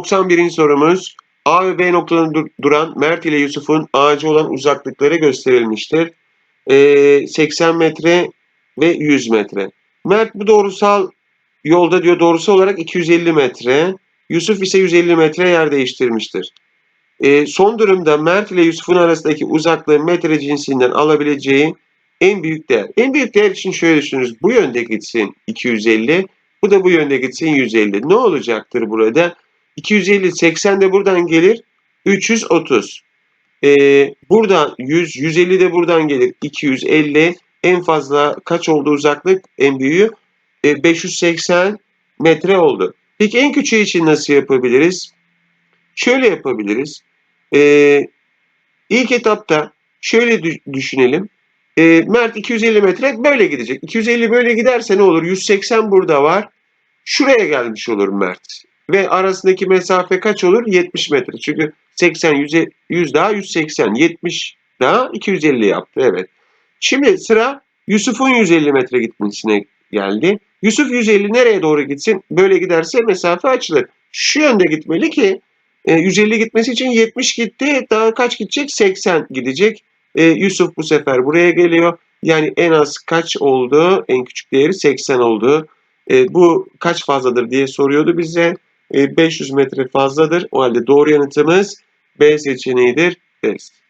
91. sorumuz. A ve B noktalarında dur- duran Mert ile Yusuf'un ağacı olan uzaklıkları gösterilmiştir. Ee, 80 metre ve 100 metre. Mert bu doğrusal yolda diyor doğrusal olarak 250 metre. Yusuf ise 150 metre yer değiştirmiştir. Ee, son durumda Mert ile Yusuf'un arasındaki uzaklığı metre cinsinden alabileceği en büyük değer. En büyük değer için şöyle düşünürüz. Bu yönde gitsin 250. Bu da bu yönde gitsin 150. Ne olacaktır burada? 250, 80 de buradan gelir. 330. Ee, buradan 100, 150 de buradan gelir. 250. En fazla kaç oldu uzaklık? En büyüğü e, 580 metre oldu. Peki en küçüğü için nasıl yapabiliriz? Şöyle yapabiliriz. Ee, ilk etapta şöyle dü- düşünelim. Ee, Mert 250 metre böyle gidecek. 250 böyle giderse ne olur? 180 burada var. Şuraya gelmiş olur Mert. Ve arasındaki mesafe kaç olur? 70 metre. Çünkü 80, 100, 100 daha 180, 70 daha 250 yaptı. Evet. Şimdi sıra Yusuf'un 150 metre gitmesine geldi. Yusuf 150 nereye doğru gitsin? Böyle giderse mesafe açılır. Şu yönde gitmeli ki e, 150 gitmesi için 70 gitti. Daha kaç gidecek? 80 gidecek. E, Yusuf bu sefer buraya geliyor. Yani en az kaç oldu? En küçük değeri 80 oldu. E, bu kaç fazladır diye soruyordu bize. E, 500 metre fazladır. O halde doğru yanıtımız B seçeneğidir. Evet.